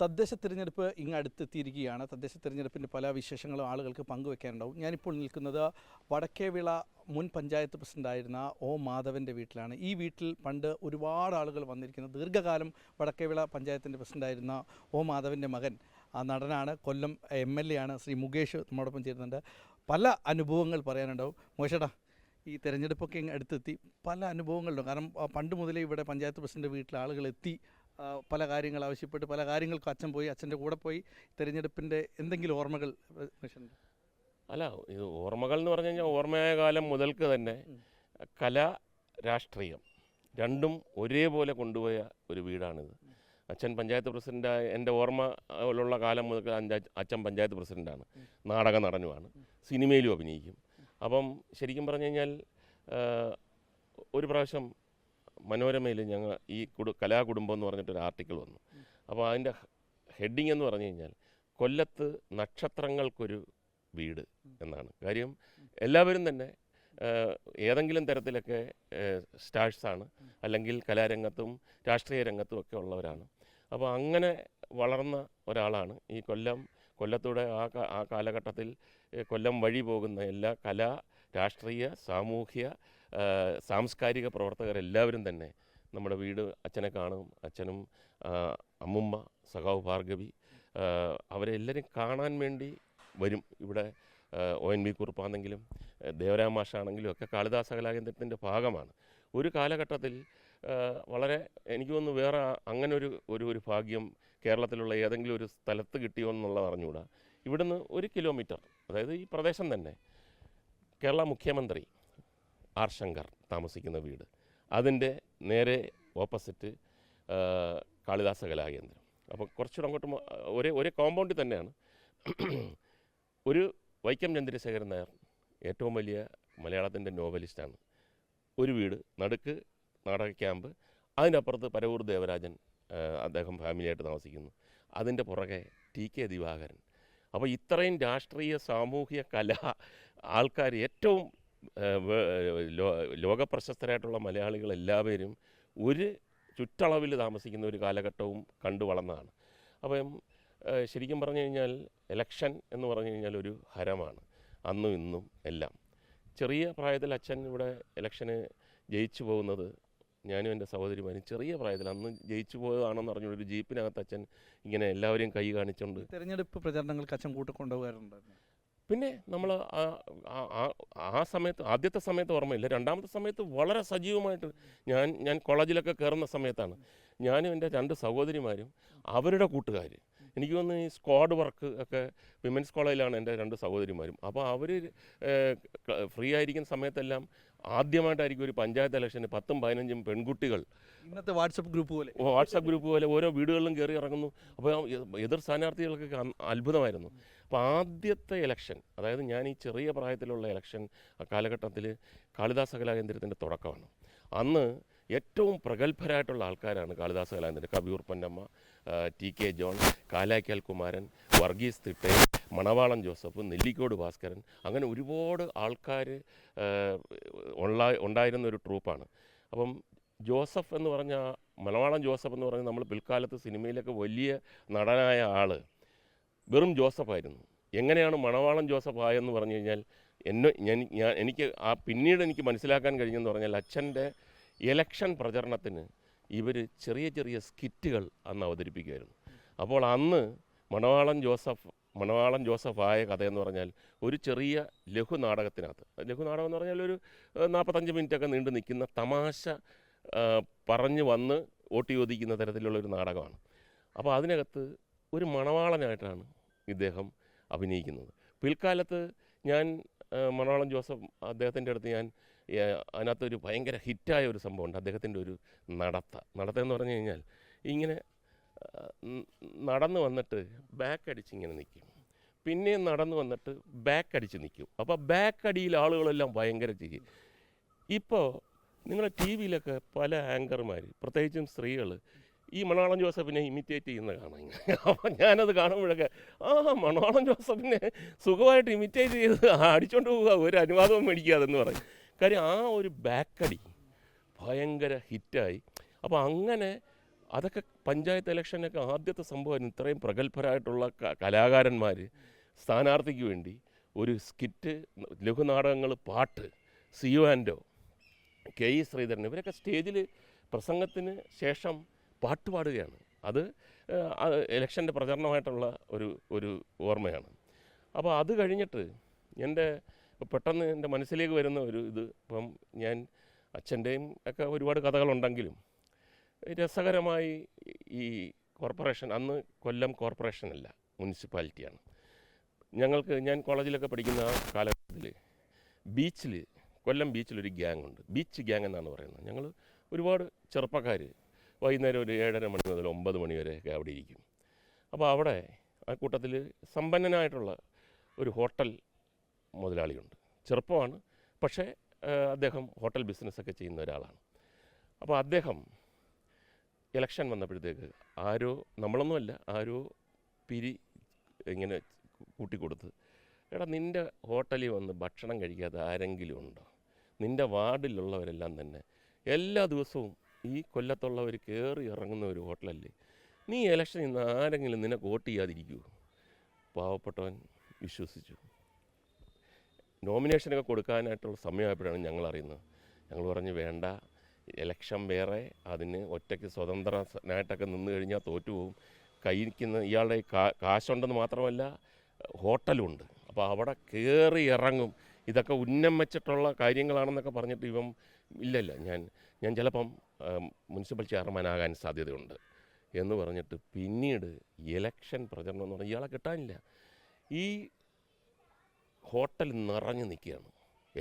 തദ്ദേശ തിരഞ്ഞെടുപ്പ് ഇങ്ങ് അടുത്തെത്തിയിരിക്കുകയാണ്. തദ്ദേശ തിരഞ്ഞെടുപ്പിന്റെ പല വിശേഷങ്ങളും ആളുകൾക്ക് പങ്കുവെക്കാനുണ്ടാവും. ഞാനിപ്പോൾ നിൽക്കുന്നത് വടക്കേവിള മുൻ പഞ്ചായത്ത് പ്രസിഡന്റായിരുന്ന ഒ മാധവന്റെ വീട്ടിലാണ്. ഈ വീട്ടിൽ പണ്ട് ഒരുപാട് ആളുകൾ വന്നിരിക്കുന്നത് ദീർഘകാലം വടക്കേവിള പഞ്ചായത്തിന്റെ പ്രസിഡന്റായിരുന്ന ഒ മാധവന്റെ മകൻ ആ നടനാണ്. കൊല്ലം എം എൽ എ ആണ്. ശ്രീ മുകേഷ് നമ്മോടൊപ്പം ചേരുന്നുണ്ട്. പല അനുഭവങ്ങൾ പറയാനുണ്ടാവും. മോശേട്ടാ ഈ തിരഞ്ഞെടുപ്പൊക്കെ അടുത്തെത്തി. പല അനുഭവങ്ങളുണ്ടാവും. കാരണം പണ്ട് മുതലേ ഇവിടെ പഞ്ചായത്ത് പ്രസിഡന്റ് വീട്ടിൽ ആളുകൾ എത്തി. പല കാര്യങ്ങൾ ആവശ്യപ്പെട്ട് പല കാര്യങ്ങൾക്കും അച്ഛൻ പോയി അച്ഛന്റെ കൂടെ പോയി തിരഞ്ഞെടുപ്പിന്റെ എന്തെങ്കിലും ഓർമ്മകൾ? അല്ല ഇത് ഓർമ്മകൾ എന്ന് പറഞ്ഞു കഴിഞ്ഞാൽ ഓർമ്മയായ കാലം മുതൽക്ക് തന്നെ കല രാഷ്ട്രീയം രണ്ടും ഒരേപോലെ കൊണ്ടുപോയ ഒരു വീടാണിത്. അച്ഛൻ പഞ്ചായത്ത് പ്രസിഡന്റായ എന്റെ ഓർമ്മയിലുള്ള കാലം മുതൽ അച്ഛൻ പഞ്ചായത്ത് പ്രസിഡന്റാണ് നാടക നടനുമാണ്. സിനിമയിലും അഭിനയിക്കും. അപ്പം ശരിക്കും പറഞ്ഞു കഴിഞ്ഞാൽ ഒരു പ്രാവശ്യം മനോരമയിൽ ഞങ്ങൾ ഈ കുടു കലാകുടുംബം എന്ന് പറഞ്ഞിട്ടൊരു ആർട്ടിക്കിൾ വന്നു. അപ്പോൾ അതിന്റെ ഹെഡിങ് എന്ന് പറഞ്ഞു കഴിഞ്ഞാൽ കൊല്ലത്ത് നക്ഷത്രങ്ങൾക്കൊരു വീട് എന്നാണ്. കാര്യം എല്ലാവരും തന്നെ ഏതെങ്കിലും തരത്തിലൊക്കെ സ്റ്റാഴ്സാണ് അല്ലെങ്കിൽ കലാരംഗത്തും രാഷ്ട്രീയ രംഗത്തും ഒക്കെ ഉള്ളവരാണ്. അപ്പോൾ അങ്ങനെ വളർന്ന ഒരാളാണ് ഈ കൊല്ലം കൊല്ലത്തൂടെ ആ ആ കാലഘട്ടത്തിൽ കൊല്ലം വഴി പോകുന്ന എല്ലാ കലാ രാഷ്ട്രീയ സാമൂഹ്യ സാംസ്കാരിക പ്രവർത്തകരെല്ലാവരും തന്നെ നമ്മുടെ വീട് അച്ഛനെ കാണും അച്ഛനും അമ്മുമ്മ സഖാവ് ഭാർഗവി അവരെ എല്ലാവരും കാണാൻ വേണ്ടി വരും. ഇവിടെ ഒ എൻ വി കുറുപ്പാണെങ്കിലും ദേവരാം മാഷാണെങ്കിലും ഒക്കെ കാളിദാസ കലാകേന്ദ്രത്തിന്റെ ഭാഗമാണ്. ഒരു കാലഘട്ടത്തിൽ വളരെ എനിക്ക് തോന്നുന്നു വേറെ അങ്ങനെ ഒരു ഒരു ഒരു ഭാഗ്യം കേരളത്തിലുള്ള ഏതെങ്കിലും ഒരു സ്ഥലത്ത് കിട്ടിയോ എന്നുള്ളത് അറിഞ്ഞുകൂടാ. ഇവിടുന്ന് ഒരു കിലോമീറ്റർ അതായത് ഈ പ്രദേശം തന്നെ കേരള മുഖ്യമന്ത്രി ആർ ശങ്കർ താമസിക്കുന്ന വീട്. അതിന്റെ നേരെ ഓപ്പോസിറ്റ് കാളിദാസ കലാകേന്ദ്രം. അപ്പോൾ കുറച്ചുകൂടെ അങ്ങോട്ട് ഒരേ ഒരേ കോമ്പൗണ്ടിൽ തന്നെയാണ്. ഒരു വൈക്കം ചന്ദ്രശേഖരൻ നായർ ഏറ്റവും വലിയ മലയാളത്തിന്റെ നോവലിസ്റ്റാണ്. ഒരു വീട് നടുക്ക് നാടക ക്യാമ്പ് അതിനപ്പുറത്ത് പരവൂർ ദേവരാജൻ അദ്ദേഹം ഫാമിലിയായിട്ട് താമസിക്കുന്നു. അതിന്റെ പുറകെ ടി കെ ദിവാകരൻ. അപ്പോൾ ഇത്രയും രാഷ്ട്രീയ സാമൂഹിക കല ആൾക്കാർ ഏറ്റവും ലോകപ്രശസ്തരായിട്ടുള്ള മലയാളികൾ എല്ലാവരും ഒരു ചുറ്റളവിൽ താമസിക്കുന്ന ഒരു കാലഘട്ടവും കണ്ടു വളർന്നതാണ്. അപ്പം ശരിക്കും പറഞ്ഞു കഴിഞ്ഞാൽ എലക്ഷൻ എന്ന് പറഞ്ഞു കഴിഞ്ഞാൽ ഒരു ഹരമാണ്. അന്നും ഇന്നും എല്ലാം. ചെറിയ പ്രായത്തിൽ അച്ഛൻ ഇവിടെ ഇലക്ഷന് ജയിച്ചു പോകുന്നത് ഞാനും എന്റെ സഹോദരിമാരും ചെറിയ പ്രായത്തിൽ അന്ന് ജയിച്ചു പോയതാണെന്ന് പറഞ്ഞ ഒരു ജീപ്പിനകത്ത് അച്ഛൻ ഇങ്ങനെ എല്ലാവരെയും കൈ കാണിച്ചുകൊണ്ട് തെരഞ്ഞെടുപ്പ് പ്രചാരണങ്ങൾക്ക് അച്ഛൻ കൂട്ടിക്കൊണ്ടുപോകാറുണ്ടായിരുന്നു പിന്നെ നമ്മൾ ആ ആ സമയത്ത് ആദ്യത്തെ സമയത്ത് ഓർമ്മയില്ല. രണ്ടാമത്തെ സമയത്ത് വളരെ സജീവമായിട്ട് ഞാൻ ഞാൻ കോളേജിലൊക്കെ കയറുന്ന സമയത്താണ്. ഞാനും എന്റെ രണ്ട് സഹോദരിമാരും അവരുടെ കൂട്ടുകാർ എനിക്ക് തോന്നുന്നു ഈ സ്ക്വാഡ് വർക്ക് ഒക്കെ വിമൻസ് കോളേജിലാണ് എന്റെ രണ്ട് സഹോദരിമാരും. അപ്പോൾ അവർ ഫ്രീ ആയിരിക്കുന്ന സമയത്തെല്ലാം ആദ്യമായിട്ടായിരിക്കും ഒരു പഞ്ചായത്ത് ഇലക്ഷന് പത്തും പതിനഞ്ചും പെൺകുട്ടികൾ ഇന്നത്തെ വാട്സപ്പ് ഗ്രൂപ്പ് പോലെ. വാട്സപ്പ് ഗ്രൂപ്പ് പോലെ ഓരോ വീടുകളിലും കയറി ഇറങ്ങുന്നു. അപ്പോൾ എതിർ സ്ഥാനാർത്ഥികൾക്കൊക്കെ അത്ഭുതമായിരുന്നു. അപ്പോൾ ആദ്യത്തെ ഇലക്ഷൻ അതായത് ഞാൻ ഈ ചെറിയ പ്രായത്തിലുള്ള ഇലക്ഷൻ ആ കാലഘട്ടത്തിൽ കാളിദാസ കലാകേന്ദ്രത്തിന്റെ തുടക്കമാണ്. അന്ന് ഏറ്റവും പ്രഗത്ഭരായിട്ടുള്ള ആൾക്കാരാണ് Kalidasa Kalanandan Kaviyoor Ponnamma T K John Kalakkal Kumaran Varghese തിട്ടേ മണവാളം Joseph Nellikode Bhaskaran. അങ്ങനെ ഒരുപാട് ആൾക്കാർ ഉള്ള ഉണ്ടായിരുന്ന ഒരു ട്രൂപ്പാണ്. അപ്പം ജോസഫ് എന്ന് പറഞ്ഞ മലവാളം ജോസഫ് എന്ന് പറഞ്ഞാൽ നമ്മൾ പിൽക്കാലത്ത് സിനിമയിലൊക്കെ വലിയ നടനായ ആൾ വെറും ജോസഫായിരുന്നു. എങ്ങനെയാണ് മണവാളം ജോസഫ് ആയെന്ന് പറഞ്ഞു കഴിഞ്ഞാൽ എന്നെ ഞാൻ ഞാൻ എനിക്ക് ആ പിന്നീട് എനിക്ക് മനസ്സിലാക്കാൻ കഴിഞ്ഞെന്ന് പറഞ്ഞാൽ അച്ഛന്റെ ഇലക്ഷൻ പ്രചരണത്തിന് ഇവർ ചെറിയ ചെറിയ സ്കിറ്റുകൾ അന്ന് അവതരിപ്പിക്കുമായിരുന്നു അപ്പോൾ അന്ന് മണവാളൻ ജോസഫ് മണവാളൻ ജോസഫ് ആയ കഥയെന്ന് പറഞ്ഞാൽ ഒരു ചെറിയ ലഘു നാടകത്തിനകത്ത്. ലഘു നാടകം എന്ന് പറഞ്ഞാൽ ഒരു നാൽപ്പത്തഞ്ച് മിനിറ്റൊക്കെ നീണ്ടു നിൽക്കുന്ന തമാശ പറഞ്ഞു വന്ന് ഓട്ടി ഒതിക്കുന്ന തരത്തിലുള്ള ഒരു നാടകമാണ്. അപ്പോൾ അതിനകത്ത് ഒരു മണവാളനായിട്ടാണ് ഇദ്ദേഹം അഭിനയിക്കുന്നത്. പിൽക്കാലത്ത് ഞാൻ മണവാളൻ മണവാളം ജോസഫ് അദ്ദേഹത്തിന്റെ അടുത്ത് ഞാൻ അതിനകത്തൊരു ഭയങ്കര ഹിറ്റായ ഒരു സംഭവമുണ്ട്. അദ്ദേഹത്തിന്റെ ഒരു നടത്ത. നടത്ത എന്ന് പറഞ്ഞു കഴിഞ്ഞാൽ ഇങ്ങനെ നടന്നു വന്നിട്ട് ബാക്ക് അടിച്ച് ഇങ്ങനെ നിൽക്കും. പിന്നെയും നടന്നു വന്നിട്ട് ബാക്ക് അടിച്ച് നിൽക്കും. അപ്പോൾ ബാക്ക് അടിയിൽ ആളുകളെല്ലാം ഭയങ്കര ചെയ്യും ഇപ്പോൾ നിങ്ങൾ ടി വിയിലൊക്കെ പല ആങ്കർമാർ പ്രത്യേകിച്ചും സ്ത്രീകൾ ഈ മണവാളം ജോസഫിനെ ഇമിറ്റേറ്റ് ചെയ്യുന്ന കാണാം അപ്പം ഞാനത് കാണുമ്പോഴൊക്കെ ആ മണവാളം ജോസഫിനെ സുഖമായിട്ട് ഇമിറ്റേറ്റ് ചെയ്ത് അടിച്ചോണ്ട് പോവുക ഒരു അനുവാദവും മേടിക്കാതെന്ന് പറയും. കാര്യം ആ ഒരു ബാക്കടി ഭയങ്കര ഹിറ്റായി. അപ്പോൾ അങ്ങനെ അതൊക്കെ പഞ്ചായത്ത് ഇലക്ഷനൊക്കെ ആദ്യത്തെ സംഭവം ഇത്രയും പ്രഗത്ഭരായിട്ടുള്ള കലാകാരന്മാർ സ്ഥാനാർത്ഥിക്ക് വേണ്ടി ഒരു സ്കിറ്റ് ലഘുനാടകങ്ങൾ പാട്ട് സിയോ ആൻഡോ കെ ഇ ശ്രീധരൻ ഇവരൊക്കെ സ്റ്റേജിൽ പ്രസംഗത്തിന് ശേഷം പാട്ട് പാടുകയാണ്. അത് ഇലക്ഷന്റെ പ്രചരണമായിട്ടുള്ള ഒരു ഒരു ഓർമ്മയാണ്. അപ്പോൾ അത് കഴിഞ്ഞിട്ട് എന്റെ പെട്ടെന്ന് എന്റെ മനസ്സിലേക്ക് വരുന്ന ഒരു ഇത്. ഇപ്പം ഞാൻ അച്ഛന്റെയും ഒക്കെ ഒരുപാട് കഥകളുണ്ടെങ്കിലും രസകരമായി ഈ കോർപ്പറേഷൻ അന്ന് കൊല്ലം കോർപ്പറേഷനല്ല മുനിസിപ്പാലിറ്റിയാണ്. ഞങ്ങൾക്ക് ഞാൻ കോളേജിലൊക്കെ പഠിക്കുന്ന കാലഘട്ടത്തിൽ ബീച്ചിൽ കൊല്ലം ബീച്ചിലൊരു ഗ്യാങ് ഉണ്ട് ബീച്ച് ഗ്യാങ് എന്നാണ് പറയുന്നത്. ഞങ്ങൾ ഒരുപാട് ചെറുപ്പക്കാർ വൈകുന്നേരം ഒരു ഏഴര മണി മുതൽ ഒമ്പത് മണി വരെയൊക്കെ അവിടെ ഇരിക്കും. അപ്പോൾ അവിടെ ആ കൂട്ടത്തിൽ സമ്പന്നനായിട്ടുള്ള ഒരു ഹോട്ടൽ മുതലാളിയുണ്ട്. ചെറുപ്പമാണ്. പക്ഷേ അദ്ദേഹം ഹോട്ടൽ ബിസിനസ്സൊക്കെ ചെയ്യുന്ന ഒരാളാണ്. അപ്പോൾ അദ്ദേഹം ഇലക്ഷൻ വന്നപ്പോഴത്തേക്ക് ആരോ നമ്മളൊന്നുമല്ല ആരോ പിരി ഇങ്ങനെ കൂട്ടിക്കൊടുത്ത് എടാ നിന്റെ ഹോട്ടലിൽ വന്ന് ഭക്ഷണം കഴിക്കാതെ ആരെങ്കിലും ഉണ്ടോ? നിന്റെ വാർഡിലുള്ളവരെല്ലാം തന്നെ എല്ലാ ദിവസവും ഈ കൊല്ലത്തുള്ളവർ കയറി ഇറങ്ങുന്ന ഒരു ഹോട്ടലല്ലേ? നീ ഇലക്ഷനിൽ നിന്ന് ആരെങ്കിലും നിന്നെ വോട്ട് ചെയ്യാതിരിക്കുമോ പാവപ്പെട്ടവൻ വിശ്വസിച്ചു. നോമിനേഷനൊക്കെ കൊടുക്കാനായിട്ടുള്ള സമയമായപ്പോഴാണ് ഞങ്ങൾ അറിയുന്നത്. ഞങ്ങൾ പറഞ്ഞ് വേണ്ട ഇലക്ഷൻ വേറെ അതിന് ഒറ്റയ്ക്ക് സ്വതന്ത്രനായിട്ടൊക്കെ നിന്ന് കഴിഞ്ഞാൽ തോറ്റുപോകും. കയ്യിരിക്കുന്ന ഇയാളുടെ കാശുണ്ടെന്ന് മാത്രമല്ല ഹോട്ടലുണ്ട്. അപ്പോൾ അവിടെ കയറി ഇറങ്ങും. ഇതൊക്കെ ഉന്നം വെച്ചിട്ടുള്ള കാര്യങ്ങളാണെന്നൊക്കെ പറഞ്ഞിട്ട് ഇവം ഇല്ലല്ല ഞാൻ ഞാൻ ചിലപ്പം മുനിസിപ്പൽ ചെയർമാനാകാൻ സാധ്യതയുണ്ട്. എന്ന് പറഞ്ഞിട്ട് പിന്നീട് ഇലക്ഷൻ പ്രചരണം എന്ന് പറഞ്ഞാൽ ഇയാളെ കിട്ടാനില്ല. ഈ ഹോട്ടൽ നിറഞ്ഞു നിൽക്കുകയാണ്.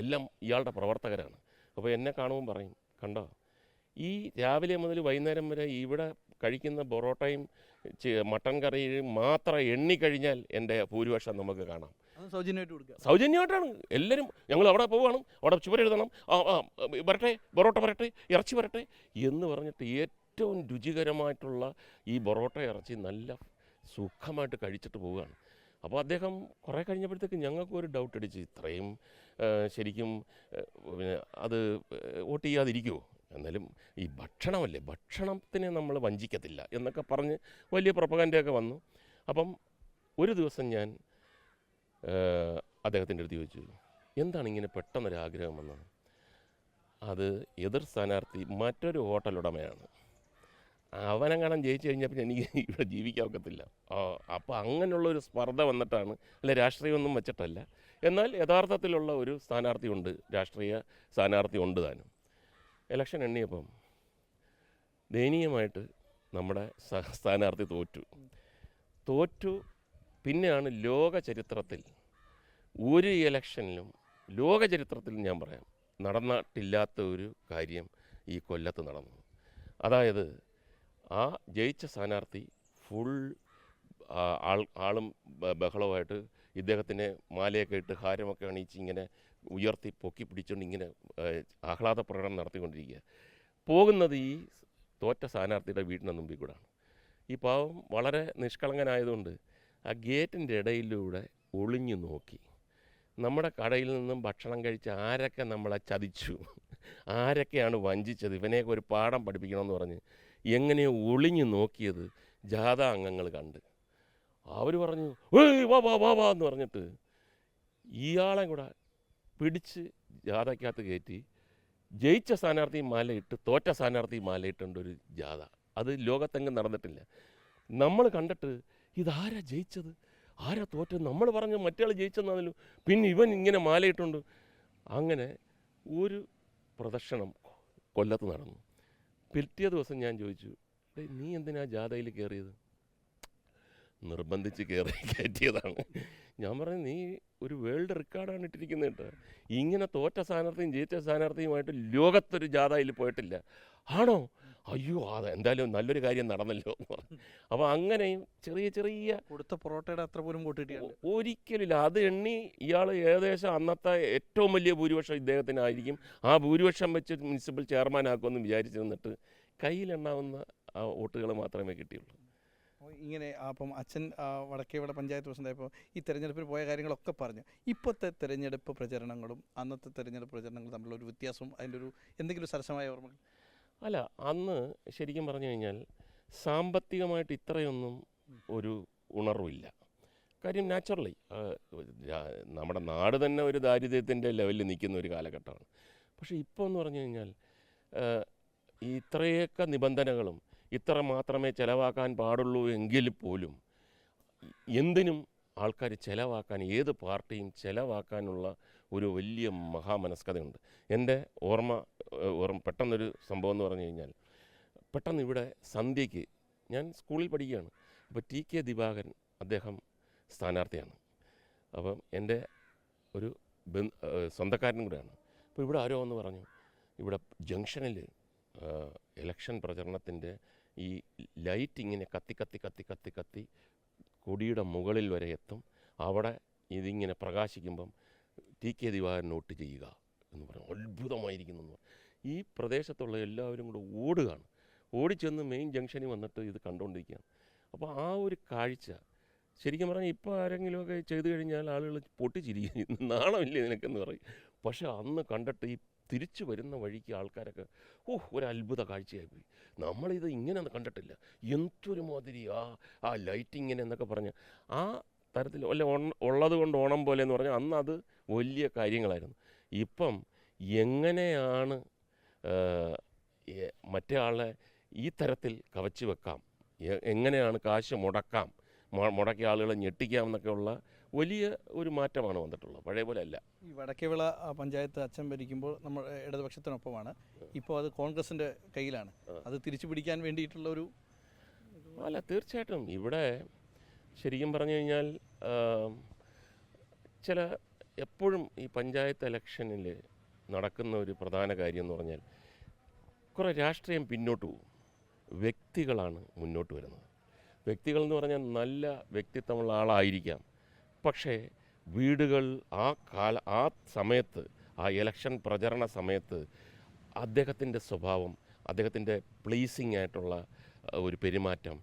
എല്ലാം ഇയാളുടെ പ്രവർത്തകരാണ്. അപ്പോൾ എന്നെ കാണുമ്പോൾ പറയും കണ്ടോ ഈ രാവിലെ മുതൽ വൈകുന്നേരം വരെ ഇവിടെ കഴിക്കുന്ന പൊറോട്ടയും മട്ടൻ കറിയും മാത്രം എണ്ണി കഴിഞ്ഞാൽ എന്റെ ഭൂരിപക്ഷം നമുക്ക് കാണാം. സൗജന്യമായിട്ടാണ്. എല്ലാവരും ഞങ്ങൾ അവിടെ പോവുകയാണ്. അവിടെ ചുവരെഴുതണം വരട്ടെ പൊറോട്ട വരട്ടെ ഇറച്ചി വരട്ടെ എന്ന് പറഞ്ഞിട്ട് ഏറ്റവും രുചികരമായിട്ടുള്ള ഈ പൊറോട്ട ഇറച്ചി നല്ല സുഖമായിട്ട് കഴിച്ചിട്ട് പോവുകയാണ്. അപ്പോൾ അദ്ദേഹം കുറേ കഴിഞ്ഞപ്പോഴത്തേക്ക് ഞങ്ങൾക്ക് ഒരു ഡൗട്ട് അടിച്ച് ഇത്രയും ശരിക്കും പിന്നെ അത് വോട്ട് ചെയ്യാതിരിക്കുമോ എന്നാലും ഈ ഭക്ഷണമല്ലേ? ഭക്ഷണത്തിനെ നമ്മൾ വഞ്ചിക്കത്തില്ല എന്നൊക്കെ പറഞ്ഞ് വലിയ പ്രൊപ്പഗൻഡയൊക്കെ വന്നു. അപ്പം ഒരു ദിവസം ഞാൻ അദ്ദേഹത്തിന്റെ അടുത്ത് ചോദിച്ചു എന്താണ് ഇങ്ങനെ പെട്ടെന്നൊരാഗ്രഹം വന്നത്? അത് എതിർ സ്ഥാനാർത്ഥി മറ്റൊരു ഹോട്ടൽ അവനെങ്ങാനും ജയിച്ചു കഴിഞ്ഞാൽ പിന്നെ എനിക്ക് ഇവിടെ ജീവിക്കാൻ ഒക്കത്തില്ല. അപ്പോൾ അങ്ങനെയുള്ള ഒരു സ്പർദ്ധ വന്നിട്ടാണ് അല്ല രാഷ്ട്രീയമൊന്നും വെച്ചിട്ടല്ല. എന്നാൽ യഥാർത്ഥത്തിലുള്ള ഒരു സ്ഥാനാർത്ഥിയുണ്ട് രാഷ്ട്രീയ സ്ഥാനാർത്ഥി ഉണ്ട് താനും. ഇലക്ഷൻ എണ്ണിയപ്പം ദയനീയമായിട്ട് നമ്മുടെ സ്ഥാനാർത്ഥി തോറ്റു. തോറ്റു പിന്നെയാണ് ലോക ചരിത്രത്തിൽ ഒരു ഇലക്ഷനിലും ലോക ചരിത്രത്തിൽ ഞാൻ പറയാം നടന്നിട്ടില്ലാത്ത ഒരു കാര്യം ഈ കൊല്ലത്ത് നടന്നു. അതായത് ആ ജയിച്ച സ്ഥാനാർത്ഥി ഫുൾ ആൾ ആളും ബഹളവുമായിട്ട് ഇദ്ദേഹത്തിനെ മാലയൊക്കെ ഇട്ട് ഹാരമൊക്കെ അണിയിച്ച് ഇങ്ങനെ ഉയർത്തി പൊക്കി പിടിച്ചുകൊണ്ട് ഇങ്ങനെ ആഹ്ലാദ പ്രകടനം നടത്തിക്കൊണ്ടിരിക്കുക പോകുന്നത് ഈ തോറ്റ സ്ഥാനാർത്ഥിയുടെ വീടിന് മുമ്പിൽ കൂടാണ്. ഈ പാവം വളരെ നിഷ്കളങ്കനായതുകൊണ്ട് ആ ഗേറ്റിന്റെ ഇടയിലൂടെ ഒളിഞ്ഞു നോക്കി. നമ്മുടെ കടയിൽ നിന്നും ഭക്ഷണം കഴിച്ച് ആരൊക്കെ നമ്മളെ ചതിച്ചു? ആരൊക്കെയാണ് വഞ്ചിച്ചത്? ഇവനെയൊക്കെ ഒരു പാഠം പഠിപ്പിക്കണമെന്ന് പറഞ്ഞ് എങ്ങനെയോ ഒളിഞ്ഞു നോക്കിയത് ജാഥ അംഗങ്ങൾ കണ്ട്. അവർ പറഞ്ഞു ഏയ് വാ വാ വാ വാ എന്ന് പറഞ്ഞിട്ട് ഇയാളെ കൂടെ പിടിച്ച് ജാഥയ്ക്കകത്ത് കയറ്റി ജയിച്ച സ്ഥാനാർത്ഥി മാലയിട്ട് തോറ്റ സ്ഥാനാർത്ഥി മാലയിട്ടുണ്ട് ഒരു ജാഥ. അത് ലോകത്തെങ്ങും നടന്നിട്ടില്ല. നമ്മൾ കണ്ടിട്ട് ഇതാരാ ജയിച്ചത്? ആരാ തോറ്റത്? നമ്മൾ പറഞ്ഞ മറ്റേയാൾ ജയിച്ചെന്നാണല്ലോ പിന്നെ ഇവൻ ഇങ്ങനെ മാലയിട്ടുണ്ട്? അങ്ങനെ ഒരു പ്രദർശനം കൊല്ലത്ത് നടന്നു. പിറ്റേ ദിവസം ഞാൻ ചോദിച്ചു നീ എന്തിനാ ജാഥയിൽ കയറിയത്? നിർബന്ധിച്ച് കയറി കയറ്റിയതാണ്. ഞാൻ പറഞ്ഞു നീ ഒരു വേൾഡ് റെക്കോർഡാണ് ഇട്ടിരിക്കുന്നത് കേട്ടോ. ഇങ്ങനെ തോറ്റ സ്ഥാനാർത്ഥിയും ജയിച്ച സ്ഥാനാർത്ഥിയുമായിട്ട് ലോകത്തൊരു ജാഥയിൽ പോയിട്ടില്ല. ആണോ? അയ്യോ അത് എന്തായാലും നല്ലൊരു കാര്യം നടന്നല്ലോ എന്ന് പറഞ്ഞു. അപ്പോൾ അങ്ങനെയും ചെറിയ ചെറിയ കൊടുത്ത പൊറോട്ടയുടെ അത്ര പോലും വോട്ട് കിട്ടിയാണ് ഒരിക്കലില്ല അത് എണ്ണി ഇയാൾ ഏകദേശം അന്നത്തെ ഏറ്റവും വലിയ ഭൂരിപക്ഷം ഇദ്ദേഹത്തിനായിരിക്കും. ആ ഭൂരിപക്ഷം വെച്ച് മുനിസിപ്പൽ ചെയർമാൻ ആക്കുമെന്ന് വിചാരിച്ചു നിന്നിട്ട് കയ്യിലെണ്ണാവുന്ന ആ വോട്ടുകൾ മാത്രമേ കിട്ടിയുള്ളൂ. ഇങ്ങനെ അപ്പം അച്ഛൻ വടക്കേവിടെ പഞ്ചായത്ത് പ്രസിഡന്റായപ്പോൾ ഈ തെരഞ്ഞെടുപ്പിൽ പോയ കാര്യങ്ങളൊക്കെ പറഞ്ഞു. ഇപ്പോഴത്തെ തെരഞ്ഞെടുപ്പ് പ്രചരണങ്ങളും അന്നത്തെ തെരഞ്ഞെടുപ്പ് പ്രചരണങ്ങളും തമ്മിലുള്ള ഒരു വ്യത്യാസവും അതിന്റെ ഒരു എന്തെങ്കിലും സരസമായ ഓർമ്മകൾ? അല്ല അന്ന് ശരിക്കും പറഞ്ഞു കഴിഞ്ഞാൽ സാമ്പത്തികമായിട്ട് ഇത്രയൊന്നും ഒരു ഉണർവില്ല. കാര്യം നാച്ചുറലി നമ്മുടെ നാട് തന്നെ ഒരു ദാരിദ്ര്യത്തിന്റെ ലെവലിൽ നിൽക്കുന്ന ഒരു കാലഘട്ടമാണ്. പക്ഷേ ഇപ്പോൾ എന്ന് പറഞ്ഞു കഴിഞ്ഞാൽ ഇത്രയൊക്കെ നിബന്ധനകളും ഇത്ര മാത്രമേ ചിലവാക്കാൻ പാടുള്ളൂ എങ്കിൽ പോലും എന്തിനും ആൾക്കാർ ചിലവാക്കാൻ ഏത് പാർട്ടിയും ചിലവാക്കാനുള്ള ഒരു വലിയ മഹാമനസ്കതയുണ്ട്. എന്റെ ഓർമ്മ ഓർമ്മ പെട്ടെന്നൊരു സംഭവം എന്ന് പറഞ്ഞു കഴിഞ്ഞാൽ പെട്ടെന്ന് ഇവിടെ സന്ധ്യയ്ക്ക് ഞാൻ സ്കൂളിൽ പഠിക്കുകയാണ്. അപ്പോൾ ടി കെ ദിവാകരൻ അദ്ദേഹം സ്ഥാനാർത്ഥിയാണ്. അപ്പം എന്റെ ഒരു സ്വന്തക്കാരനും കൂടെയാണ്. അപ്പോൾ ഇവിടെ ആരോ എന്ന് പറഞ്ഞു ഇവിടെ ജംഗ്ഷനിൽ ഇലക്ഷൻ പ്രചരണത്തിന്റെ ഈ ലൈറ്റ് ഇങ്ങനെ കത്തി കത്തി കത്തി കത്തി കത്തി കൊടിയുടെ മുകളിൽ വരെ എത്തും. അവിടെ ഇതിങ്ങനെ പ്രകാശിക്കുമ്പം ടി കെ ദിവാകരൻ വോട്ട് ചെയ്യുക. എന്ന് പറഞ്ഞു അത്ഭുതമായിരിക്കുന്നു. എന്ന് പറഞ്ഞു. ഈ പ്രദേശത്തുള്ള എല്ലാവരും കൂടെ ഓടുകയാണ്. ഓടിച്ചെന്ന് മെയിൻ ജംഗ്ഷനിൽ വന്നിട്ട് ഇത് കണ്ടുകൊണ്ടിരിക്കുകയാണ് അപ്പോൾ ആ ഒരു കാഴ്ച ശരിക്കും പറഞ്ഞാൽ ഇപ്പോൾ ആരെങ്കിലുമൊക്കെ ചെയ്തു കഴിഞ്ഞാൽ ആളുകൾ പൊട്ടിച്ചിരിക്കും. നാണമില്ലേ നിനക്കെന്ന് പറയും. പക്ഷേ അന്ന് കണ്ടിട്ട് ഈ തിരിച്ചു വരുന്ന വഴിക്ക് ആൾക്കാരൊക്കെ ഓഹ് ഒരു അത്ഭുത കാഴ്ചയായിപ്പോയി നമ്മളിത് ഇങ്ങനെ കണ്ടിട്ടില്ല. എന്തൊരു മാതിരി ആ ആ ലൈറ്റ് ഇങ്ങനെ എന്നൊക്കെ പറഞ്ഞ് ആ തരത്തിൽ അല്ല ഉള്ളത് കൊണ്ട് ഓണം പോലെ എന്ന് പറഞ്ഞാൽ അന്ന് അത് വലിയ കാര്യങ്ങളായിരുന്നു. ഇപ്പം എങ്ങനെയാണ് മറ്റേ ആളെ ഈ തരത്തിൽ കവച്ച് വെക്കാം? എങ്ങനെയാണ് കാശ് മുടക്കാം? മുടക്കിയ ആളുകളെ ഞെട്ടിക്കാം എന്നൊക്കെയുള്ള വലിയ ഒരു മാറ്റമാണ് വന്നിട്ടുള്ളത്. പഴയ പോലെ അല്ല. ഈ വടക്കേവിള പഞ്ചായത്ത് അച്ഛൻ ഭരിക്കുമ്പോൾ നമ്മൾ ഇടതുപക്ഷത്തിനൊപ്പമാണ്. ഇപ്പോൾ അത് കോൺഗ്രസിന്റെ കയ്യിലാണ്. അത് തിരിച്ചു പിടിക്കാൻ വേണ്ടിയിട്ടുള്ള ഒരു അല്ല തീർച്ചയായിട്ടും. ഇവിടെ ശരിക്കും പറഞ്ഞു കഴിഞ്ഞാൽ ചില എപ്പോഴും ഈ പഞ്ചായത്ത് ഇലക്ഷനിൽ നടക്കുന്ന ഒരു പ്രധാന കാര്യം എന്ന് പറഞ്ഞാൽ കുറേ രാഷ്ട്രീയം പിന്നോട്ട് പോകും. വ്യക്തികളാണ് മുന്നോട്ട് വരുന്നത്. വ്യക്തികൾ എന്ന് പറഞ്ഞാൽ നല്ല വ്യക്തിത്വമുള്ള ആളായിരിക്കാം. പക്ഷേ വീടുകൾ ആ കാല ആ സമയത്ത് ആ ഇലക്ഷൻ പ്രചരണ സമയത്ത് അദ്ദേഹത്തിന്റെ സ്വഭാവം അദ്ദേഹത്തിന്റെ പ്ലീസിങ് ആയിട്ടുള്ള ഒരു പെരുമാറ്റം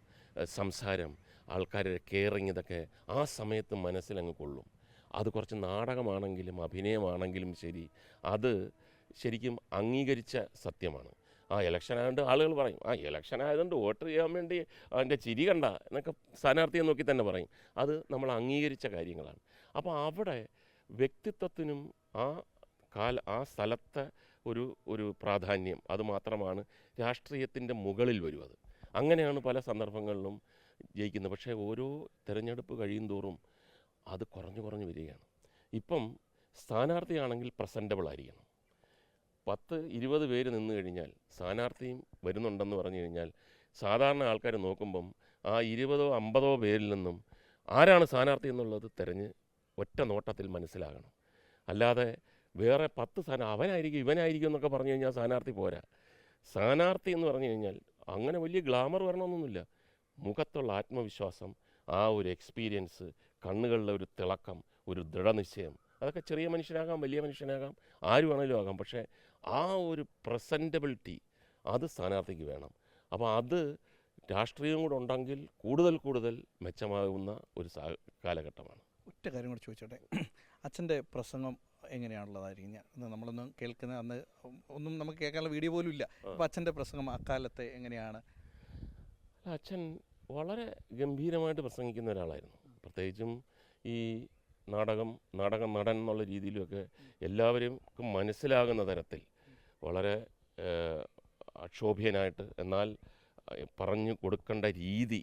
സംസാരം ആൾക്കാരുടെ കെയറിങ് ഇതൊക്കെ ആ സമയത്ത് മനസ്സിലങ്ങ് കൊള്ളും. അത് കുറച്ച് നാടകമാണെങ്കിലും അഭിനയമാണെങ്കിലും ശരി അത് ശരിക്കും അംഗീകരിച്ച സത്യമാണ്. ആ ഇലക്ഷൻ ആയതുകൊണ്ട് ആളുകൾ പറയും ആ ഇലക്ഷൻ ആയതുകൊണ്ട് വോട്ട് ചെയ്യാൻ വേണ്ടി അതിന്റെ ചിരി കണ്ട എന്നൊക്കെ സ്ഥാനാർത്ഥിയെ നോക്കി തന്നെ പറയും. അത് നമ്മൾ അംഗീകരിച്ച കാര്യങ്ങളാണ്. അപ്പോൾ അവിടെ വ്യക്തിത്വത്തിനും ആ കാല ആ സ്ഥലത്തെ ഒരു ഒരു പ്രാധാന്യം അതുമാത്രമാണ് രാഷ്ട്രീയത്തിന്റെ മുകളിൽ വരും അത്. അങ്ങനെയാണ് പല സന്ദർഭങ്ങളിലും ജയിക്കുന്നത്. പക്ഷേ ഓരോ തിരഞ്ഞെടുപ്പ് കഴിയും തോറും അത് കുറഞ്ഞു കുറഞ്ഞു വരികയാണ്. ഇപ്പം സ്ഥാനാർത്ഥിയാണെങ്കിൽ പ്രസന്റബിൾ ആയിരിക്കണം പത്ത് ഇരുപത് പേര് നിന്ന് കഴിഞ്ഞാൽ സ്ഥാനാർത്ഥിയും വരുന്നുണ്ടെന്ന് പറഞ്ഞു കഴിഞ്ഞാൽ സാധാരണ ആൾക്കാർ നോക്കുമ്പം ആ ഇരുപതോ അമ്പതോ പേരിൽ നിന്നും ആരാണ് സ്ഥാനാർത്ഥി എന്നുള്ളത് തിരഞ്ഞ് ഒറ്റ നോട്ടത്തിൽ മനസ്സിലാകണം. അല്ലാതെ വേറെ പത്ത് സ്ഥാനം അവനായിരിക്കും ഇവനായിരിക്കും എന്നൊക്കെ പറഞ്ഞു കഴിഞ്ഞാൽ സ്ഥാനാർത്ഥി പോരാ. സ്ഥാനാർത്ഥി എന്ന് പറഞ്ഞു കഴിഞ്ഞാൽ അങ്ങനെ വലിയ ഗ്ലാമർ വരണമെന്നൊന്നുമില്ല. മുഖത്തുള്ള ആത്മവിശ്വാസം ആ ഒരു എക്സ്പീരിയൻസ് കണ്ണുകളിലെ ഒരു തിളക്കം ഒരു ദൃഢനിശ്ചയം. അതൊക്കെ ചെറിയ മനുഷ്യനാകാം വലിയ മനുഷ്യനാകാം ആര് വേണേലും ആകാം. പക്ഷേ ആ ഒരു പ്രസന്റബിലിറ്റി അത് സ്ഥാനാർത്ഥിക്ക് വേണം. അപ്പോൾ അത് രാഷ്ട്രീയം കൂടെ ഉണ്ടെങ്കിൽ കൂടുതൽ കൂടുതൽ മെച്ചമാകുന്ന ഒരു സാ- കാലഘട്ടമാണ്. ഒറ്റ കാര്യം കൂടെ ചോദിച്ചോട്ടെ. അച്ഛന്റെ പ്രസംഗം എങ്ങനെയാണുള്ളതായിരിക്കും ഞാൻ. നമ്മളൊന്ന് കേൾക്കുന്ന അന്ന് ഒന്നും നമുക്ക് കേൾക്കാനുള്ള വീഡിയോ പോലും ഇല്ല. അപ്പോൾ അച്ഛന്റെ പ്രസംഗം അക്കാലത്തെ എങ്ങനെയാണ്? അച്ഛൻ വളരെ ഗംഭീരമായിട്ട് പ്രസംഗിക്കുന്ന ഒരാളായിരുന്നു. പ്രത്യേകിച്ചും ഈ നാടകം നാടക നടൻ എന്നുള്ള രീതിയിലുമൊക്കെ എല്ലാവർക്കും മനസ്സിലാകുന്ന തരത്തിൽ വളരെ അക്ഷോഭ്യനായിട്ട് എന്നാൽ പറഞ്ഞു കൊടുക്കേണ്ട രീതി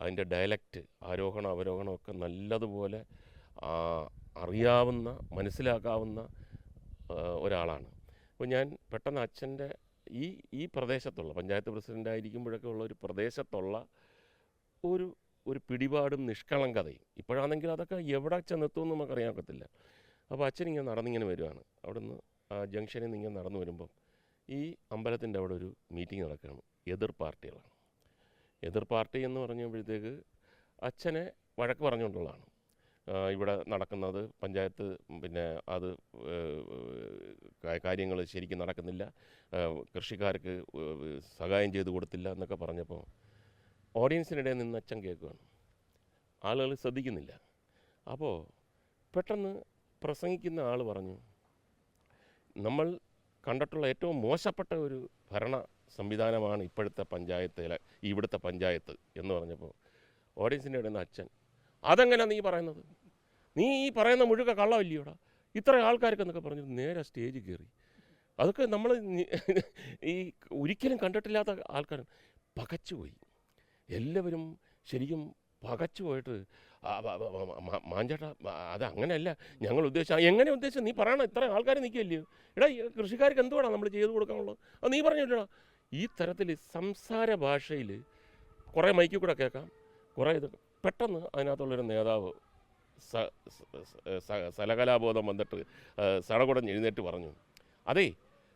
അതിന്റെ ഡയലക്റ്റ് ആരോഹണം അവരോഹണം ഒക്കെ നല്ലതുപോലെ അറിയാവുന്ന മനസ്സിലാക്കാവുന്ന ഒരാളാണ്. അപ്പോൾ ഞാൻ പെട്ടെന്ന് അച്ഛന്റെ ഈ ഈ പ്രദേശത്തുള്ള പഞ്ചായത്ത് പ്രസിഡന്റ് ആയിരിക്കുമ്പോഴൊക്കെ ഉള്ള ഒരു പ്രദേശത്തുള്ള ഒരു ഒരു പിടിപാടും നിഷ്കളങ്കതയും ഇപ്പോഴാണെങ്കിൽ അതൊക്കെ എവിടെ ചെന്നെത്തുമെന്ന് നമുക്കറിയാൻ പറ്റത്തില്ല അപ്പോൾ അച്ഛൻ ഇങ്ങനെ നടന്നിങ്ങനെ വരുവാണ്. അവിടുന്ന് ആ ജംഗ്ഷനിൽ നിന്ന് ഇങ്ങനെ നടന്നു വരുമ്പം ഈ അമ്പലത്തിന്റെ അവിടെ ഒരു മീറ്റിംഗ് നടക്കുകയാണ്. എതിർ പാർട്ടികളാണ്. എതിർ പാർട്ടി എന്ന് പറഞ്ഞപ്പോഴത്തേക്ക് അച്ഛനെ വഴക്ക് പറഞ്ഞുകൊണ്ടുള്ളതാണ്. ഇവിടെ നടക്കുന്നത് പഞ്ചായത്ത് പിന്നെ അത് കാര്യങ്ങൾ ശരിക്കും നടക്കുന്നില്ല. കൃഷിക്കാർക്ക് സഹായം ചെയ്തു കൊടുത്തില്ല എന്നൊക്കെ പറഞ്ഞപ്പോൾ ഓഡിയൻസിനിടയിൽ നിന്ന് അച്ഛൻ കേൾക്കുകയാണ്. ആളുകൾ ശ്രദ്ധിക്കുന്നില്ല. അപ്പോൾ പെട്ടെന്ന് പ്രസംഗിക്കുന്ന ആൾ പറഞ്ഞു നമ്മൾ കണ്ടിട്ടുള്ള ഏറ്റവും മോശപ്പെട്ട ഒരു ഭരണ സംവിധാനമാണ് ഇപ്പോഴത്തെ പഞ്ചായത്തിലെ ഇവിടുത്തെ പഞ്ചായത്ത് എന്ന് പറഞ്ഞപ്പോൾ ഓഡിയൻസിന്റെ നിന്ന് അച്ഛൻ അതെങ്ങനെ നീ പറയുന്നത്? നീ ഈ പറയുന്ന മുഴുക്ക കള്ളമില്ലയോടാ ഇത്ര ആൾക്കാർക്ക് എന്നൊക്കെ പറഞ്ഞു നേരെ സ്റ്റേജ് കയറി. അതൊക്കെ നമ്മൾ ഈ ഒരിക്കലും കണ്ടിട്ടില്ലാത്ത ആൾക്കാർ പകച്ചുപോയി. എല്ലാവരും ശരിക്കും പകച്ചു പോയിട്ട് മാഞ്ചേട്ട അത് അങ്ങനെയല്ല. ഞങ്ങൾ ഉദ്ദേശിച്ച എങ്ങനെ ഉദ്ദേശിച്ചത് നീ പറയണം ഇത്ര ആൾക്കാർ നിൽക്കില്ലയോ എടാ കൃഷിക്കാർക്ക് എന്തുവാണ് നമ്മൾ ചെയ്തു കൊടുക്കാനുള്ളത്? അത് നീ പറഞ്ഞില്ലടാ. ഈ തരത്തിൽ സംസാര ഭാഷയിൽ കുറേ മൈക്കിൽ കൂടെ കേൾക്കാം. കുറേ ഇത് പെട്ടെന്ന് അതിനകത്തുള്ളൊരു നേതാവ് സലകലാബോധം വന്നിട്ട് സടകുടഞ്ഞ് എഴുന്നേറ്റ് പറഞ്ഞു. അതേ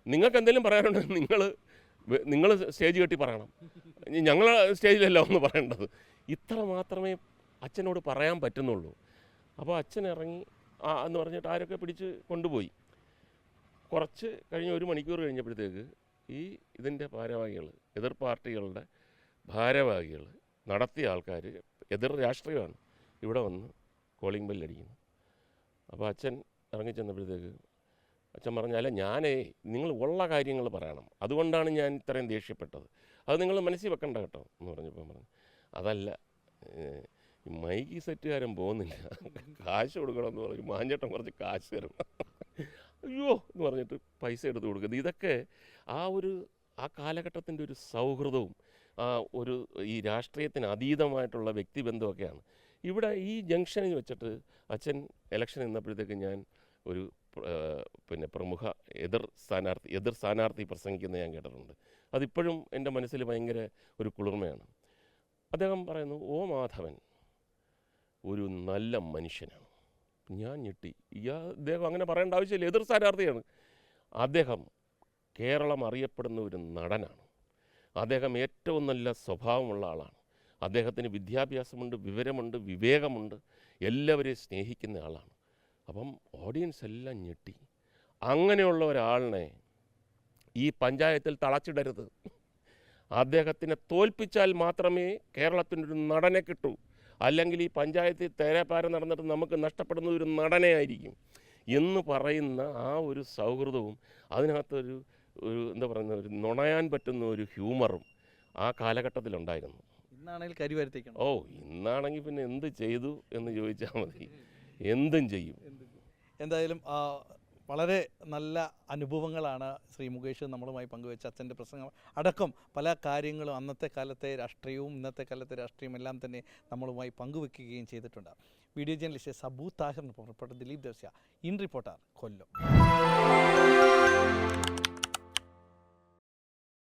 നിങ്ങൾക്ക് എന്തെങ്കിലും പറയാനുണ്ടെങ്കിൽ നിങ്ങൾ നിങ്ങൾ സ്റ്റേജ് കെട്ടി പറയണം. ഞങ്ങൾ സ്റ്റേജിലല്ല ഒന്ന് പറയേണ്ടത്. ഇത്ര മാത്രമേ അച്ഛനോട് പറയാൻ പറ്റുന്നുള്ളൂ. അപ്പോൾ അച്ഛൻ ഇറങ്ങി ആ എന്ന് പറഞ്ഞിട്ട് ആരൊക്കെ പിടിച്ച് കൊണ്ടുപോയി. കുറച്ച് കഴിഞ്ഞ് ഒരു മണിക്കൂർ കഴിഞ്ഞപ്പോഴത്തേക്ക് ഈ ഇതിന്റെ ഭാരവാഹികൾ എതിർ പാർട്ടികളുടെ ഭാരവാഹികൾ നടത്തിയ ആൾക്കാർ എതിർ രാഷ്ട്രീയമാണ് ഇവിടെ വന്ന് കോളിംഗ് ബെല്ലടിക്കുന്നു അപ്പോൾ അച്ഛൻ ഇറങ്ങി ചെന്നപ്പോഴത്തേക്ക് അച്ഛൻ പറഞ്ഞാൽ ഞാനേ നിങ്ങൾ ഉള്ള കാര്യങ്ങൾ പറയണം. അതുകൊണ്ടാണ് ഞാൻ ഇത്രയും ദേഷ്യപ്പെട്ടത്. അത് നിങ്ങൾ മനസ്സിൽ വെക്കണ്ട കേട്ടോ എന്ന് പറഞ്ഞപ്പോൾ പറഞ്ഞു. അതല്ല ഈ മൈക്ക് സെറ്റുകാരൻ പോകുന്നില്ല. കാശ് കൊടുക്കണമെന്ന് പറഞ്ഞു. മാഞ്ചേട്ടൻ കുറച്ച് കാശ് തരണം അയ്യോ എന്ന് പറഞ്ഞിട്ട് പൈസ എടുത്ത് കൊടുക്കുന്നത് ഇതൊക്കെ ആ ഒരു ആ കാലഘട്ടത്തിന്റെ ഒരു സൗഹൃദവും ആ ഒരു ഈ രാഷ്ട്രീയത്തിന് അതീതമായിട്ടുള്ള വ്യക്തിബന്ധമൊക്കെയാണ് ഇവിടെ ഈ ജംഗ്ഷനിൽ വെച്ചിട്ട് അച്ഛൻ ഇലക്ഷൻ നിന്നപ്പോഴത്തേക്ക് ഞാൻ ഒരു പിന്നെ പ്രമുഖ എതിർ സ്ഥാനാർത്ഥി എതിർ സ്ഥാനാർത്ഥി പ്രസംഗിക്കുന്നത് ഞാൻ കേട്ടിട്ടുണ്ട്. അതിപ്പോഴും എന്റെ മനസ്സിൽ ഭയങ്കര ഒരു കുളിർമയാണ്. അദ്ദേഹം പറയുന്നു ഓ മാധവൻ ഒരു നല്ല മനുഷ്യനാണ്. ഞാൻ ഞെട്ടി. ഇയാ അദ്ദേഹം അങ്ങനെ പറയേണ്ട ആവശ്യമില്ല. എതിർ സ്ഥാനാർത്ഥിയാണ്. അദ്ദേഹം കേരളം അറിയപ്പെടുന്ന ഒരു നടനാണ്. അദ്ദേഹം ഏറ്റവും നല്ല സ്വഭാവമുള്ള ആളാണ്. അദ്ദേഹത്തിന് വിദ്യാഭ്യാസമുണ്ട് വിവരമുണ്ട് വിവേകമുണ്ട്. എല്ലാവരെയും സ്നേഹിക്കുന്ന ആളാണ്. അപ്പം ഓഡിയൻസ് എല്ലാം ഞെട്ടി. അങ്ങനെയുള്ള ഒരാളിനെ ഈ പഞ്ചായത്തിൽ തളച്ചിടരുത്. അദ്ദേഹത്തിനെ തോൽപ്പിച്ചാൽ മാത്രമേ കേരളത്തിനൊരു നടനെ കിട്ടൂ. അല്ലെങ്കിൽ ഈ പഞ്ചായത്തിൽ തേരാപ്പാര നടന്നിട്ട് നമുക്ക് നഷ്ടപ്പെടുന്ന ഒരു നടനെയായിരിക്കും എന്ന് പറയുന്ന ആ ഒരു സൗഹൃദവും അതിനകത്തൊരു ഒരു എന്താ പറയുന്ന ഒരു നുണയാൻ പറ്റുന്ന ഒരു ഹ്യൂമറും ആ കാലഘട്ടത്തിലുണ്ടായിരുന്നു. ഇന്നാണെങ്കിൽ കരിവരുത്തേക്കണം ഓ ഇന്നാണെങ്കിൽ പിന്നെ എന്ത് ചെയ്തു എന്ന് ചോദിച്ചാൽ മതി. എന്തും ചെയ്യും. എന്തായാലും വളരെ നല്ല അനുഭവങ്ങളാണ് ശ്രീ മുകേഷ് നമ്മളുമായി പങ്കുവെച്ച അച്ഛന്റെ പ്രസംഗം. അടക്കം പല കാര്യങ്ങളും അന്നത്തെ കാലത്തെ രാഷ്ട്രീയവും ഇന്നത്തെ കാലത്തെ രാഷ്ട്രീയവും എല്ലാം തന്നെ നമ്മളുമായി പങ്കുവെക്കുകയും ചെയ്തിട്ടുണ്ട്. വീഡിയോ ജേർണലിസ്റ്റ് സബു താഹിറിന് പുറപ്പെട്ട Dileep Devasya. In reporter Kollam.